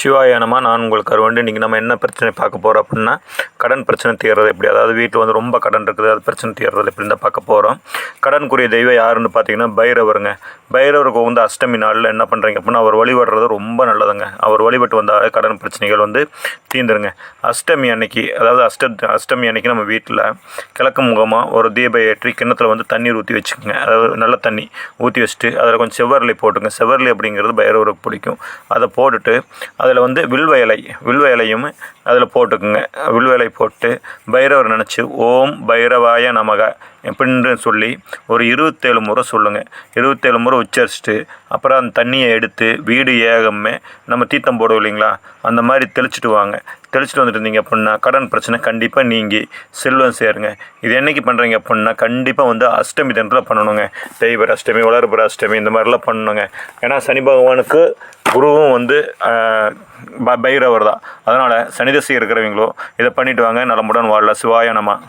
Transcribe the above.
சிவாயானமா நான் உங்களுக்கு கருவண்டு. இன்றைக்கி நம்ம என்ன பிரச்சனை பார்க்க போகிறோம் அப்படின்னா கடன் பிரச்சனை தீர்றது எப்படி? அதாவது வீட்டில் வந்து ரொம்ப கடன் இருக்குது அது பிரச்சனை தீர்றது எப்படின்னு தான் பார்க்க போகிறோம் கடனுக்குரிய தெய்வம் யாருன்னு பார்த்தீங்கன்னா பைரவருங்க. பைரவருக்கு வந்து அஷ்டமி நாளில் என்ன பண்ணுறீங்க அப்படின்னா அவர் வழிபடுறது ரொம்ப நல்லதுங்க. அவர் வழிபட்டு வந்தாலே கடன் பிரச்சனைகள் வந்து தீந்துருங்க. அஷ்டமி அன்னைக்கு அதாவது அஷ்ட அஷ்டமி அன்னைக்கு நம்ம வீட்டில் கிழக்கு முகமாக ஒரு தீப ஏற்றி கிண்ணத்தில் வந்து தண்ணீர் ஊற்றி வச்சுக்கோங்க. அதாவது நல்ல தண்ணி ஊற்றி வச்சுட்டு அதில் கொஞ்சம் செவ்வரளி போட்டுங்க. செவ்வரளி அப்படிங்கிறது பைரவருக்கு பிடிக்கும். அதை போட்டுட்டு அதில் வந்து வில்வ இலை வில்வ அதில் போட்டுக்குங்க. வில்வயலை போட்டு பைரவர் நினச்சி ஓம் பைரவாய நமக. எப்படின்னு சொல்லி ஒரு இருபத்தேழு முறை சொல்லுங்கள் இருபத்தேழு முறை உச்சரிச்சுட்டு அப்புறம் அந்த தண்ணியை எடுத்து வீடு ஏகமே நம்ம தீர்த்தம் போடுவோம் இல்லைங்களா? அந்த மாதிரி தெளிச்சுட்டு வாங்க. தெளிச்சிட்டு வந்துட்டு இருந்தீங்க அப்படின்னா கடன் பிரச்சனை கண்டிப்பாக நீங்கி செல்வம் சேருங்க. இது என்னைக்கு பண்ணுறீங்க அப்படின்னா கண்டிப்பாக வந்து அஷ்டமி தினத்தில் பண்ணணுங்க. தெய்வர அஷ்டமி வளர்புற அஷ்டமி இந்த மாதிரிலாம் பண்ணணுங்க ஏன்னா சனி பகவானுக்கு குருவும் வந்து ப- பைரவர் தான். அதனால் சனிதசி இருக்கிறவங்களோ இதை பண்ணிவிட்டு வாங்க. நலமுடன் வாழல சிவாயனமாக